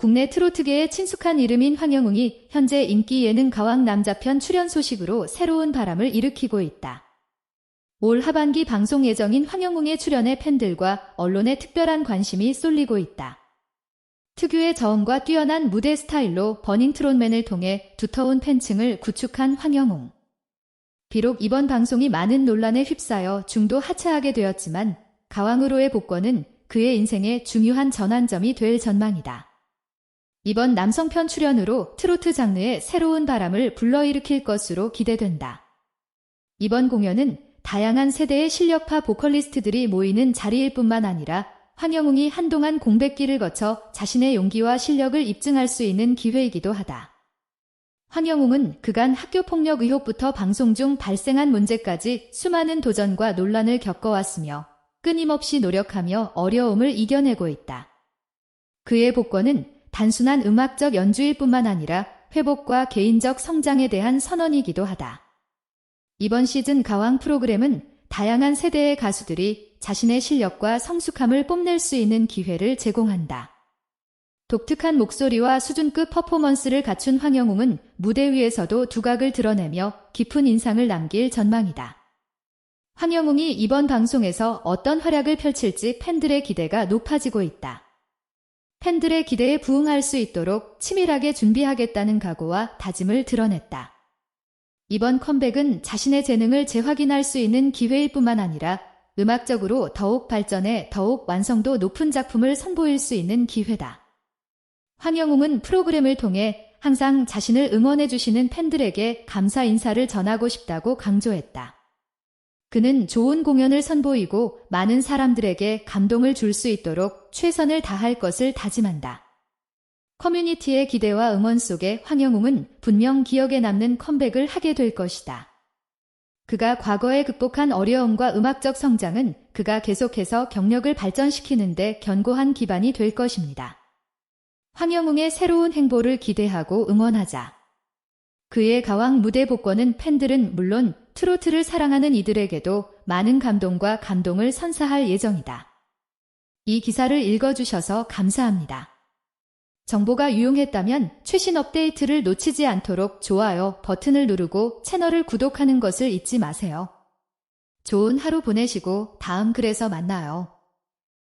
국내 트로트계의 친숙한 이름인 황영웅이 현재 인기 예능 가왕 남자편 출연 소식으로 새로운 바람을 일으키고 있다. 올 하반기 방송 예정인 황영웅의 출연에 팬들과 언론의 특별한 관심이 쏠리고 있다. 특유의 저음과 뛰어난 무대 스타일로 버닝 트롯맨을 통해 두터운 팬층을 구축한 황영웅. 비록 이번 방송이 많은 논란에 휩싸여 중도 하차하게 되었지만 가왕으로의 복권은 그의 인생의 중요한 전환점이 될 전망이다. 이번 남성편 출연으로 트로트 장르에 새로운 바람을 불러일으킬 것으로 기대된다. 이번 공연은 다양한 세대의 실력파 보컬리스트들이 모이는 자리일 뿐만 아니라 황영웅이 한동안 공백기를 거쳐 자신의 용기와 실력을 입증할 수 있는 기회이기도 하다. 황영웅은 그간 학교폭력 의혹부터 방송 중 발생한 문제까지 수많은 도전과 논란을 겪어왔으며 끊임없이 노력하며 어려움을 이겨내고 있다. 그의 복권은 단순한 음악적 연주일 뿐만 아니라 회복과 개인적 성장에 대한 선언이기도 하다. 이번 시즌 가왕 프로그램은 다양한 세대의 가수들이 자신의 실력과 성숙함을 뽐낼 수 있는 기회를 제공한다. 독특한 목소리와 수준급 퍼포먼스를 갖춘 황영웅은 무대 위에서도 두각을 드러내며 깊은 인상을 남길 전망이다. 황영웅이 이번 방송에서 어떤 활약을 펼칠지 팬들의 기대가 높아지고 있다. 팬들의 기대에 부응할 수 있도록 치밀하게 준비하겠다는 각오와 다짐을 드러냈다. 이번 컴백은 자신의 재능을 재확인할 수 있는 기회일 뿐만 아니라 음악적으로 더욱 발전해 더욱 완성도 높은 작품을 선보일 수 있는 기회다. 황영웅은 프로그램을 통해 항상 자신을 응원해주시는 팬들에게 감사 인사를 전하고 싶다고 강조했다. 그는 좋은 공연을 선보이고 많은 사람들에게 감동을 줄 수 있도록 최선을 다할 것을 다짐한다. 커뮤니티의 기대와 응원 속에 황영웅은 분명 기억에 남는 컴백을 하게 될 것이다. 그가 과거에 극복한 어려움과 음악적 성장은 그가 계속해서 경력을 발전시키는데 견고한 기반이 될 것입니다. 황영웅의 새로운 행보를 기대하고 응원하자. 그의 가왕 무대 복권은 팬들은 물론 트로트를 사랑하는 이들에게도 많은 감동과 감동을 선사할 예정이다. 이 기사를 읽어주셔서 감사합니다. 정보가 유용했다면 최신 업데이트를 놓치지 않도록 좋아요 버튼을 누르고 채널을 구독하는 것을 잊지 마세요. 좋은 하루 보내시고 다음 글에서 만나요.